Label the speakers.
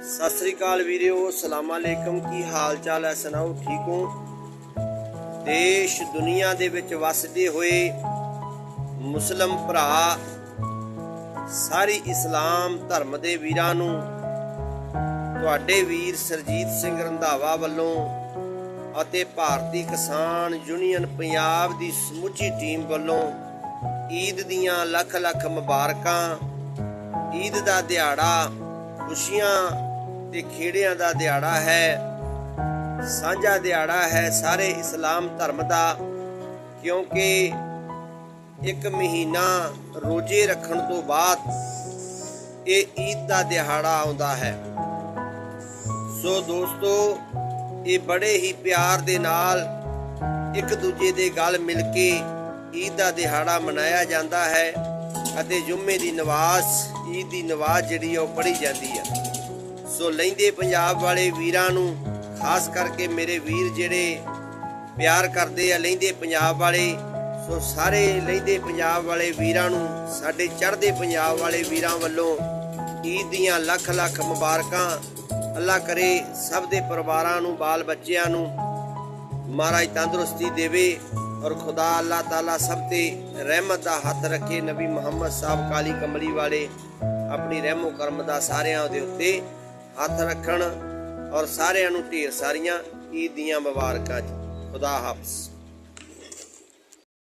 Speaker 1: ਸਤਿ ਸ੍ਰੀ ਅਕਾਲ ਵੀਰਿਓ ਸਲਾਮ ਅਲੈਕਮ। ਕੀ ਹਾਲ ਚਾਲ ਹੈ? ਸੁਣਾਓ, ਠੀਕ ਹੋ? ਦੇਸ਼ ਦੁਨੀਆ ਦੇ ਵਿੱਚ ਵਸਦੇ ਹੋਏ ਮੁਸਲਮ ਭਰਾ ਸਾਰੀ ਇਸਲਾਮ ਧਰਮ ਦੇ ਵੀਰਾਂ ਨੂੰ ਤੁਹਾਡੇ ਵੀਰ ਸਰਜੀਤ ਸਿੰਘ ਰੰਧਾਵਾ ਵੱਲੋਂ ਅਤੇ ਭਾਰਤੀ ਕਿਸਾਨ ਯੂਨੀਅਨ ਪੰਜਾਬ ਦੀ ਸਮੁੱਚੀ ਟੀਮ ਵੱਲੋਂ ਈਦ ਦੀਆਂ ਲੱਖ ਲੱਖ ਮੁਬਾਰਕਾਂ, ਈਦ ਦਾ ਦਿਹਾੜਾ ਖੁਸ਼ੀਆਂ ਤੇ ਖੇੜਿਆਂ ਦਾ ਦਿਹਾੜਾ ਹੈ। ਸਾਂਝਾ ਦਿਹਾੜਾ ਹੈ ਸਾਰੇ ਇਸਲਾਮ ਧਰਮ ਦਾ, ਕਿਉਂਕਿ ਇੱਕ ਮਹੀਨਾ ਰੋਜ਼ੇ ਰੱਖਣ ਤੋਂ ਬਾਅਦ ਇਹ ਈਦ ਦਾ ਦਿਹਾੜਾ ਆਉਂਦਾ ਹੈ। ਸੋ ਦੋਸਤੋ, ਇਹ ਬੜੇ ਹੀ ਪਿਆਰ ਦੇ ਨਾਲ ਇੱਕ ਦੂਜੇ ਦੇ ਗਲ ਮਿਲ ਕੇ ਈਦ ਦਾ ਦਿਹਾੜਾ ਮਨਾਇਆ ਜਾਂਦਾ ਹੈ। ਅਤੇ ਜੁਮੇ ਦੀ ਨਮਾਜ਼ ਈਦ ਦੀ ਨਵਾਜ਼ ਜਿਹੜੀ ਆ ਉਹ ਪੜ੍ਹੀ ਜਾਂਦੀ ਆ। ਸੋ ਲੈਂਦੇ ਪੰਜਾਬ ਵਾਲੇ ਵੀਰਾਂ ਨੂੰ, ਖਾਸ ਕਰਕੇ ਮੇਰੇ ਵੀਰ ਜਿਹੜੇ ਪਿਆਰ ਕਰਦੇ ਆ ਲੈਂਦੇ ਪੰਜਾਬ ਵਾਲੇ, ਸੋ ਸਾਰੇ ਲੈਂਦੇ ਪੰਜਾਬ ਵਾਲੇ ਵੀਰਾਂ ਨੂੰ, ਸਾਡੇ ਚੜ੍ਹਦੇ ਪੰਜਾਬ ਵਾਲੇ ਵੀਰਾਂ ਵੱਲੋਂ ਈਦ ਦੀਆਂ ਲੱਖ ਲੱਖ ਮੁਬਾਰਕਾਂ। ਅੱਲਾ ਕਰੇ ਸਭ ਦੇ ਪਰਿਵਾਰਾਂ ਨੂੰ, ਬਾਲ ਬੱਚਿਆਂ ਨੂੰ ਮਹਾਰਾਜ ਤੰਦਰੁਸਤੀ ਦੇਵੇ। ਔਰ ਖੁਦਾ ਅੱਲਾਹ ਤਾਲਾ ਸਭ ਤੇ ਰਹਿਮਤ ਦਾ ਹੱਥ ਰੱਖੇ ਨਬੀ ਮੁਹੰਮਦ ਸਾਹਿਬ ਕਾਲੀ ਕਮਲੀ ਵਾਲੇ ਆਪਣੀ ਰਹਿਮੋ ਕਰਮ ਦਾ ਸਾਰਿਆਂ ਦੇ ਉੱਤੇ ਹੱਥ ਰੱਖਣ ਔਰ ਸਾਰਿਆਂ ਨੂੰ ਢੇਰ ਸਾਰੀਆਂ ਈਦ ਦੀਆਂ ਮੁਬਾਰਕਾਂ ਜੀ। ਖੁਦਾ ਹਾਫਿਜ਼।